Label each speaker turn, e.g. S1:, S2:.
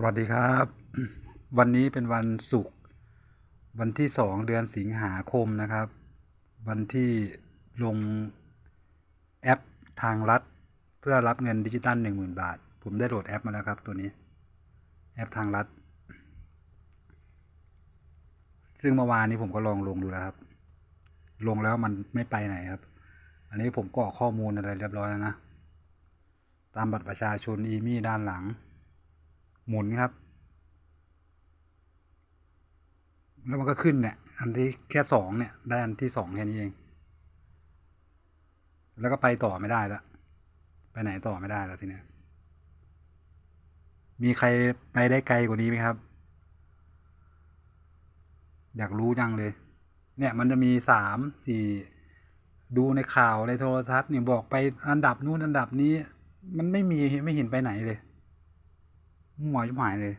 S1: สวัสดีครับ วันนี้เป็นวันศุกร์วันที่สองเดือนสิงหาคมนะครับ วันที่ลงแอปทางรัฐ เพื่อรับเงินดิจิตัลหนึ่งหมื่นบาท ผมได้โหลดแอปมาแล้วครับตัวนี้ แอปทางรัฐ ซึ่งเมื่อวานนี้ผมก็ลองลงดูแล้วครับ ลงแล้วมันไม่ไปไหนครับ อันนี้ผมกรอกข้อมูลอะไรเรียบร้อยแล้วนะ ตามบัตรประชาชนอีมี่ด้านหลัง หมุนครับ แล้วมันก็ขึ้นเนี่ย อันที่แค่สองเนี่ย ได้อันที่สองแค่นี้เอง แล้วก็ไปต่อไม่ได้แล้วไปไหนต่อไม่ได้แล้วทีเนี้ยมีใครไปได้ไกลกว่านี้ไหมครับ อยากรู้จังเลย เนี่ยมันจะมีสามสี่ดูในข่าวในโทรทัศน์เนี่ยบอกไปอันดับนู้นอันดับนี้ มันไม่มีไม่เห็นไปไหนเลย หัวจะหายเลย